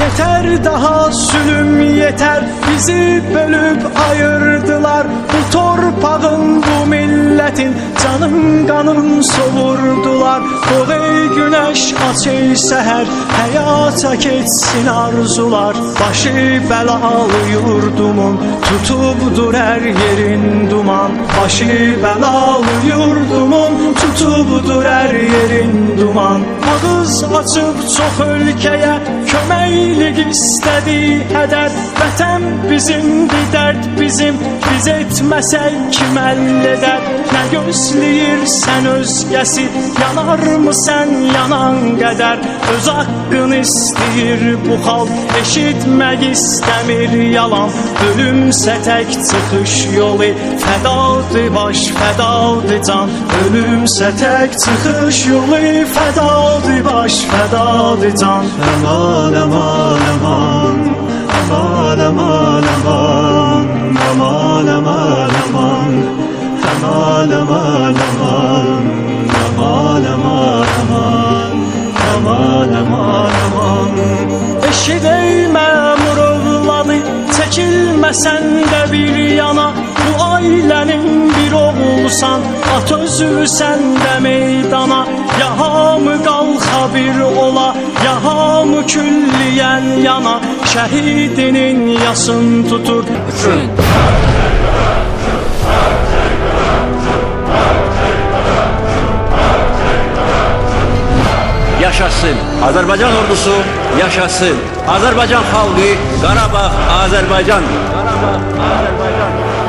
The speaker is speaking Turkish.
Yeter daha zulüm yeter. Bizi bölüp ayırdılar. Bu torpağın bu milletin Canın kanın soğurdular O ey güneş aç ey seher. Hayata geçsin arzular. Başı belalı yurdumun. Tutubdur her yerin duman. Başı belalı yurdumun. Tutubdur her yerin duman. Ağız açıp çok ülkeye Köməklik istədi hədər Vətən bizimdir, dərd bizim Biz etməsək kim əldə edər Nə gözləyirsən özgəsi Yanar mı sən yanan qədər Öz haqqını istəyir bu xalq Eşitmək istəmir yalan. Ölümsə tək çıxış yolu Fədadır baş, fədadır can. Ölümsə tək çıxış yolu Fədadır baş, can. Aman, aman, aman. Aman, aman, aman. Aman, aman, aman. Aman, aman, aman. Aman, aman, aman. Aman, aman, aman. Eşit ey məmur ovladı Çəkilməsən də bir yana. Bu ailənin bir oğlusan At özü sən də meydana. Ya bir ola Ya hamı külliyən yana Şəhidinin yasın tutur Yaşasın Azerbaycan ordusu yaşasın. Azerbaycan halkı Karabağ Azerbaycan. Karabağ Azerbaycan.